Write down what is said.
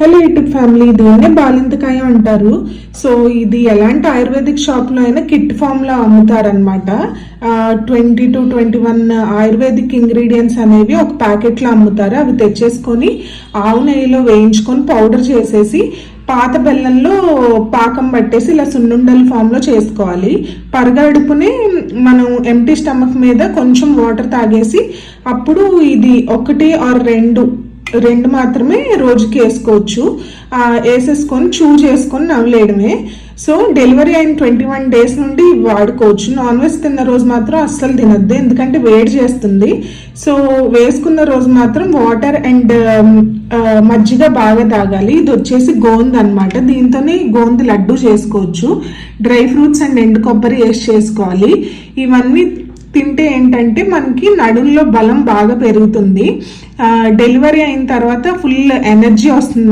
Hello YouTube family దీన్నే బాలింతకాయ అంటారు. So ఇది ఎలాంటి ఆయుర్వేదిక్ షాప్లో అయినా కిట్ ఫామ్లో అమ్ముతారనమాట twenty to twenty one ayurvedic ingredients అనేవి ఒక ప్యాకెట్లో అమ్ముతారు. అవి తెచ్చేసుకొని ఆవు నెయ్యిలో వేయించుకొని పౌడర్ చేసేసి పాత బెల్లంలో పాకం పట్టేసి ఇలా సున్నుండల ఫామ్లో చేసుకోవాలి. పరగడుపునే మనం ఎంటీ స్టమక్ మీద కొంచెం వాటర్ తాగేసి అప్పుడు ఇది ఒకటి ఆర్ రెండు రెండు మాత్రమే రోజుకి వేసుకోవచ్చు. వేసేసుకొని చూ చేసుకొని నవ్వలేయడమే. సో డెలివరీ అయిన ట్వంటీ వన్ డేస్ నుండి వాడుకోవచ్చు. నాన్ వెజ్ తిన్న రోజు మాత్రం అస్సలు తినద్దు. ఎందుకంటే వేడి చేస్తుంది. సో వేసుకున్న రోజు మాత్రం వాటర్ అండ్ మజ్జిగ బాగా తాగాలి. ఇది వచ్చేసి గోంద్ అనమాట దీంతోనే గోంద్ లడ్డు చేసుకోవచ్చు. డ్రై ఫ్రూట్స్ అండ్ ఎండు కొబ్బరి వేసి చేసుకోవాలి. ఇవన్నీ తింటే ఏంటంటే మనకి నడుల్లో బలం బాగా పెరుగుతుంది. ఆ, డెలివరీ అయిన తర్వాత ఫుల్ ఎనర్జీ వస్తుంది